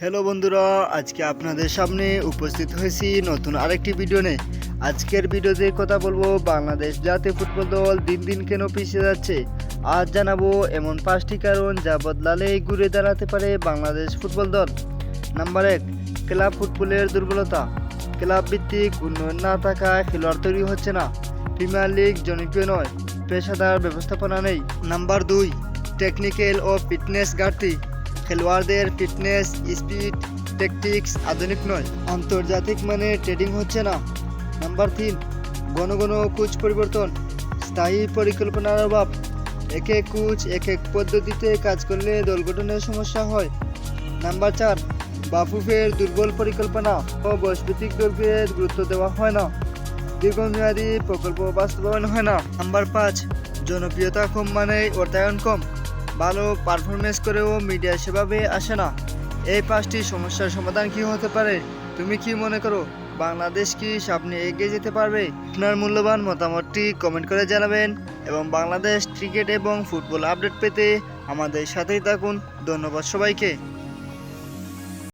Hello বন্ধুরা, আজকে আপনাদের সামনে উপস্থিত হয়েছি নতুন আরেকটি ভিডিও নিয়ে। আজকের ভিডিওতে কথা বলব, বাংলাদেশ জাতীয় ফুটবল দল দিন দিন কেন পিছিয়ে যাচ্ছে? আজ জানাব এমন পাঁচটি কারণ যা বদলালেই ঘুরে দাঁড়াতে পারে বাংলাদেশ ফুটবল দল। নাম্বার এক, ক্লাব ফুটবলের দুর্বলতা। ক্লাব ভিত্তিক উন্নয়ন না থাকায় খেলোয়াড় তৈরি হচ্ছে না। প্রিমিয়ার লিগ জনপ্রিয় নয়। পেশাদার ব্যবস্থাপনা নেই। নাম্বার দুই টেকনিক্যাল ও ফিটনেস ঘাটতি। খেলোয়াড়দের ফিটনেস স্পিড ট্যাকটিক্স আধুনিক নয়। আন্তর্জাতিক মানে ট্রেডিং হচ্ছে না। নাম্বার তিন, ঘন ঘন কোচ পরিবর্তন। স্থায়ী পরিকল্পনার অভাব। এক এক কোচ এক এক পদ্ধতিতে কাজ করলে দল গঠনের সমস্যা হয়। নাম্বার চার, বাফুফের দুর্বল পরিকল্পনা ও বয়সভিত্তিক দলকে গুরুত্ব দেওয়া হয় না। দীর্ঘমেয়াদী প্রকল্প বাস্তবায়ন হয় না। নাম্বার পাঁচ, জনপ্রিয়তা কম মানে অর্থায়ন কম। ভালো পারফরমেন্স করেও মিডিয়া সেভাবে আসে না। এই পাঁচটি সমস্যার সমাধান কি হতে পারে? তুমি কি মনে করো? বাংলাদেশ কি সামনে এগিয়ে যেতে পারবে? আপনার মূল্যবান মতামতটি কমেন্ট করে জানাবেন এবং বাংলাদেশ ক্রিকেট এবং ফুটবল আপডেট পেতে আমাদের সাথেই থাকুন। ধন্যবাদ সবাইকে।